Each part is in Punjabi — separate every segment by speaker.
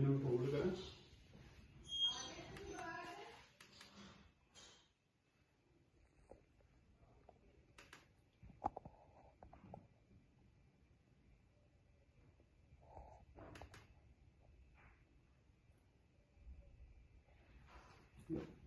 Speaker 1: ਇਹਨੂੰ ਹੋਲਡ ਕਰਾਂ ਚਲ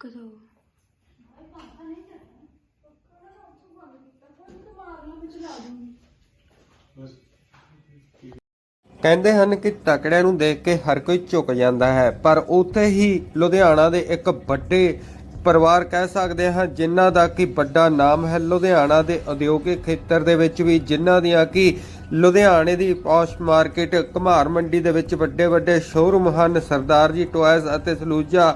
Speaker 2: ਕਦੋਂ?
Speaker 3: ਕਹਿੰਦੇ ਹਨ ਕਿ ਤਕੜਿਆਂ ਨੂੰ ਦੇਖ ਕੇ ਹਰ ਕੋਈ ਝੁਕ ਜਾਂਦਾ ਹੈ ਪਰ ਉੱਥੇ ਹੀ ਲੁਧਿਆਣਾ ਦੇ ਇੱਕ ਵੱਡੇ ਪਰਿਵਾਰ ਕਹਿ ਸਕਦੇ ਹਾਂ ਜਿਨ੍ਹਾਂ ਦਾ ਕਿ ਵੱਡਾ ਨਾਮ ਹੈ ਲੁਧਿਆਣਾ ਦੇ ਉਦਯੋਗਿਕ ਖੇਤਰ ਦੇ ਵਿੱਚ ਵੀ ਜਿਨ੍ਹਾਂ ਦੀਆਂ ਕਿ ਲੁਧਿਆਣੇ ਦੀ ਪੌਸ਼ ਮਾਰਕੀਟ ਘਮਾਰ ਮੰਡੀ ਦੇ ਵਿੱਚ ਵੱਡੇ ਵੱਡੇ ਸ਼ੋਰੂਮ ਹਨ। ਸਰਦਾਰ ਜੀ ਟੋਇਜ਼ ਅਤੇ ਸਲੂਜਾ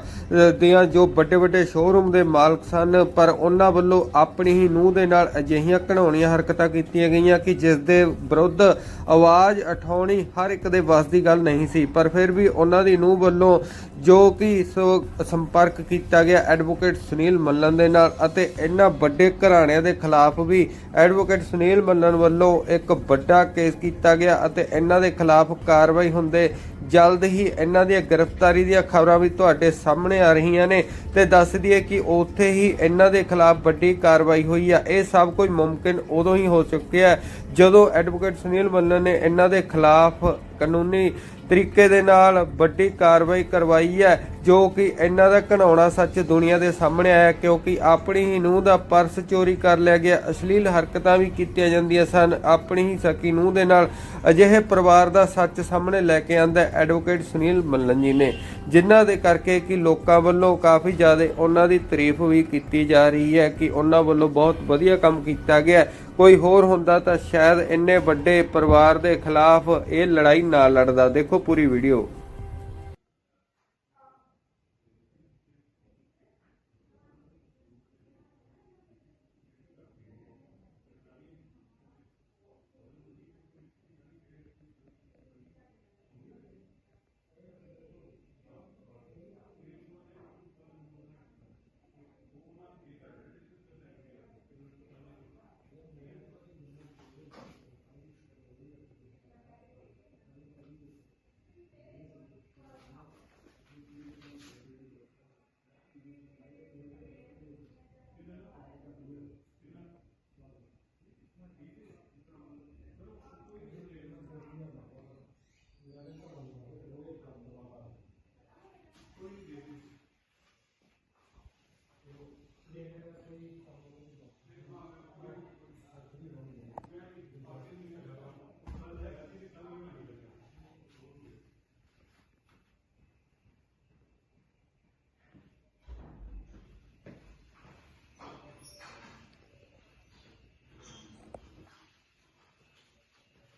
Speaker 3: ਦੀਆਂ ਜੋ ਵੱਡੇ ਵੱਡੇ ਸ਼ੋਰੂਮ ਦੇ ਮਾਲਕ ਸਨ, ਪਰ ਉਹਨਾਂ ਵੱਲੋਂ ਆਪਣੀ ਹੀ ਨੂੰਹ ਦੇ ਨਾਲ ਅਜਿਹੀਆਂ ਘਣਾਉਣੀਆਂ ਹਰਕਤਾਂ ਕੀਤੀਆਂ ਗਈਆਂ ਕਿ ਜਿਸ ਦੇ ਵਿਰੁੱਧ ਆਵਾਜ਼ ਉਠਾਉਣੀ ਹਰ ਇੱਕ ਦੇ ਵੱਸ ਦੀ ਗੱਲ ਨਹੀਂ ਸੀ। ਪਰ ਫਿਰ ਵੀ ਉਹਨਾਂ ਦੀ ਨੂੰਹ ਵੱਲੋਂ ਜੋ ਕਿ ਸੋ ਸੰਪਰਕ ਕੀਤਾ ਗਿਆ ਐਡਵੋਕੇਟ ਸੁਨੀਲ ਮੱਲਨ ਦੇ ਨਾਲ ਅਤੇ ਇਹਨਾਂ ਵੱਡੇ ਘਰਾਣਿਆਂ ਦੇ ਖਿਲਾਫ ਵੀ ਐਡਵੋਕੇਟ ਸੁਨੀਲ ਮੱਲਨ ਵੱਲੋਂ ਇੱਕ ਵੱਡਾ ਕੇਸ ਕੀਤਾ ਗਿਆ ਅਤੇ ਇਹਨਾਂ ਦੇ ਖਿਲਾਫ ਕਾਰਵਾਈ ਹੁੰਦੇ ਜਲਦ ਹੀ ਇਹਨਾਂ ਦੀਆਂ ਗ੍ਰਿਫਤਾਰੀ ਦੀਆਂ ਖਬਰਾਂ ਵੀ ਤੁਹਾਡੇ ਸਾਹਮਣੇ ਆ ਰਹੀਆਂ ਨੇ ਤੇ ਦੱਸ ਦਈਏ ਕਿ ਉੱਥੇ ਹੀ ਇਹਨਾਂ ਦੇ ਖਿਲਾਫ ਵੱਡੀ ਕਾਰਵਾਈ ਹੋਈ ਆ। ਇਹ ਸਭ ਕੁਝ ਮੁਮਕਿਨ ਉਦੋਂ ਹੀ ਹੋ ਚੁੱਕਿਆ ਹੈ ਜਦੋਂ ਐਡਵੋਕੇਟ ਸੁਨੀਲ ਮੱਲਨ ਨੇ ਇਹਨਾਂ ਦੇ ਖਿਲਾਫ ਕਾਨੂੰਨੀ ਤਰੀਕੇ ਦੇ ਨਾਲ ਵੱਡੀ ਕਾਰਵਾਈ ਕਰਵਾਈ ਹੈ। ਜੋ ਕਿ ਇਹਨਾਂ ਦਾ ਘਨਾਉਣਾ ਸੱਚ ਦੁਨੀਆ ਦੇ ਸਾਹਮਣੇ ਆਇਆ, ਕਿਉਂਕਿ ਆਪਣੀ ਹੀ ਨੂੰਹ ਦਾ ਪਰਸ ਚੋਰੀ ਕਰ ਲਿਆ ਗਿਆ। ਅਸ਼ਲੀਲ ਹਰਕਤਾਂ ਵੀ ਕੀਤੀਆਂ ਜਾਂਦੀਆਂ ਸਨ। ਆਪਣੀ ਹੀ ਸਕੀ ਨੂੰਹ ਦੇ ਨਾਲ ਅਜਿਹੇ ਪਰਿਵਾਰ ਦਾ ਸੱਚ ਸਾਹਮਣੇ ਲੈ ਕੇ ਆਂਦਾ ਐਡਵੋਕੇਟ ਸੁਨੀਲ ਮੱਲਨ ਜੀ ਨੇ, ਜਿਨ੍ਹਾਂ ਦੇ ਕਰਕੇ ਕਿ ਲੋਕਾਂ ਵੱਲੋਂ ਕਾਫੀ ਜ਼ਿਆਦਾ ਉਹਨਾਂ ਦੀ ਤਾਰੀਫ ਵੀ ਕੀਤੀ ਜਾ ਰਹੀ ਹੈ ਕਿ ਉਹਨਾਂ ਵੱਲੋਂ ਬਹੁਤ ਵਧੀਆ ਕੰਮ ਕੀਤਾ ਗਿਆ। ਕੋਈ ਹੋਰ ਹੁੰਦਾ ਤਾਂ ਸ਼ਾਇਦ ਇੰਨੇ ਵੱਡੇ ਪਰਿਵਾਰ ਦੇ ਖਿਲਾਫ ਇਹ ਲੜਾਈ ਨਾ ਲੜਦਾ। ਦੇਖੋ ਪੂਰੀ ਵੀਡੀਓ।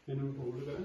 Speaker 2: ਇਹਨੂੰ ਹੋਲਡ ਕਰਾਂ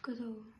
Speaker 2: 跟着
Speaker 4: 我。